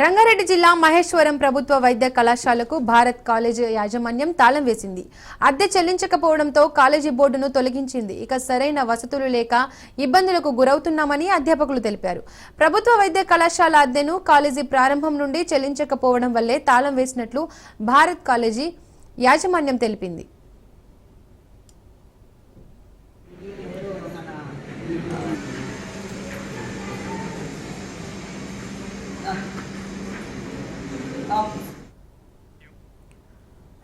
రంగారెడ్డి జిల్లా మహేశ్వరం ప్రభుత్వ వైద్య కళాశాలకు భారత్ కాలేజీ యాజమాన్యం తాళం వేసింది. అద్దె చెల్లించకపోవడంతో కాలేజీ బోర్డును తొలగించింది. ఇక సరైన వసతులు లేక ఇబ్బందులకు గురవుతున్నామని అధ్యాపకులు తెలిపారు. ప్రభుత్వ వైద్య కళాశాల అద్దెను కాలేజీ ప్రారంభం నుండి చెల్లించకపోవడం వల్లే తాళం వేసినట్లు భారత్ కాలేజీ యాజమాన్యం తెలిపింది.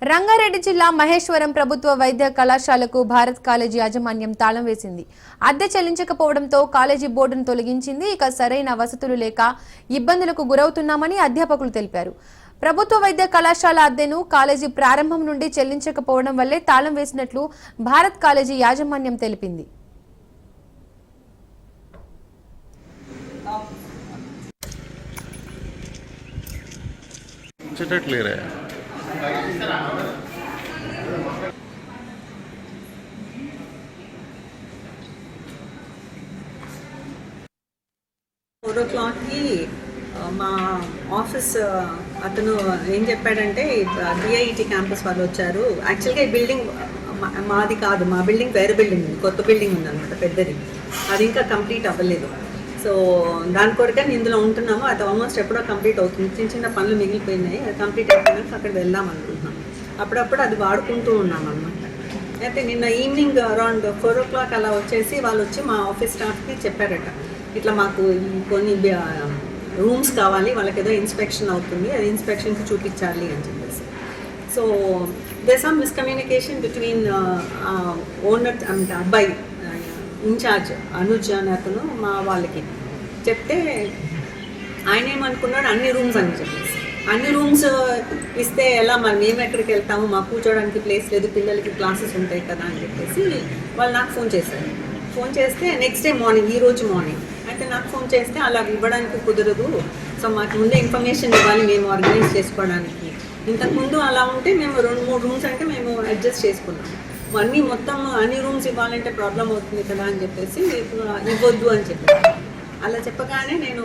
రంగారెడ్డి జిల్లా మహేశ్వరం ప్రభుత్వ వైద్య కళాశాలకు భారత్ కాలేజీ యాజమాన్యం తాళం వేసింది. అద్దె చెల్లించకపోవడంతో కాలేజీ బోర్డును తొలగించింది. ఇక సరైన వసతులు లేక ఇబ్బందులకు గురవుతున్నామని అధ్యాపకులు తెలిపారు. ప్రభుత్వ వైద్య కళాశాల అద్దెను కాలేజీ ప్రారంభం నుండి చెల్లించకపోవడం వల్లే తాళం వేసినట్లు భారత్ కాలేజీ యాజమాన్యం తెలిపింది. వచ్చేటట్లేరే ఫోర్ ఓ క్లాక్కి కి మా ఆఫీస్ అతను ఏం చెప్పాడంటే బిఐటి క్యాంపస్ వాళ్ళు వచ్చారు. యాక్చువల్గా ఈ బిల్డింగ్ మాది కాదు. మా బిల్డింగ్ వేరే బిల్డింగ్ ఉంది. కొత్త బిల్డింగ్ ఉంది అనమాట పెద్దది. అది ఇంకా కంప్లీట్ అవ్వలేదు. సో దాని కొరకే నేను ఇందులో ఉంటున్నాము. అది ఆల్మోస్ట్ ఎప్పుడో కంప్లీట్ అవుతుంది. చిన్న చిన్న పనులు మిగిలిపోయినాయి. అది కంప్లీట్ అయిపోయినాక అక్కడ వెళ్దాం అనుకుంటున్నాం. అప్పుడప్పుడు అది వాడుకుంటూ ఉన్నాం అనమాట అయితే నిన్న evening around four o'clock అలా వచ్చేసి వాళ్ళు వచ్చి మా ఆఫీస్ స్టాఫ్కి చెప్పారట. ఇట్లా మాకు కొన్ని రూమ్స్ కావాలి. వాళ్ళకి ఏదో ఇన్స్పెక్షన్ అవుతుంది. అది ఇన్స్పెక్షన్కి చూపించాలి అని చెప్పేసి. So they some miscommunication between owner అంటే అబ్బాయి ఇన్ఛార్జ్ అనుజ్ అని అతను మా వాళ్ళకి చెప్తే ఆయన ఏమనుకున్నాడు అన్ని రూమ్స్ అని చెప్పేసి. అన్ని రూమ్స్ ఇస్తే ఎలా మరి మేము ఎక్కడికి వెళ్తాము? మాకు కూర్చోడానికి ప్లేస్ లేదు పిల్లలకి క్లాసెస్ ఉంటాయి కదా అని చెప్పేసి వాళ్ళు నాకు ఫోన్ చేశారు. ఫోన్ చేస్తే నెక్స్ట్ డే మార్నింగ్ ఈ రోజు మార్నింగ్. అయితే నాకు ఫోన్ చేస్తే అలా ఇవ్వడానికి కుదరదు. సో మాకు ముందే ఇన్ఫర్మేషన్ ఇవ్వాలి మేము ఆర్గనైజ్ చేసుకోవడానికి. ఇంతకుముందు అలా ఉంటే మేము రెండు మూడు రూమ్స్ అంటే మేము అడ్జస్ట్ చేసుకున్నాం. అన్నీ మొత్తం అన్ని రూమ్స్ ఇవ్వాలంటే ప్రాబ్లం అవుతుంది కదా అని చెప్పేసి ఇవ్వద్దు అని చెప్పారు. అలా చెప్పగానే నేను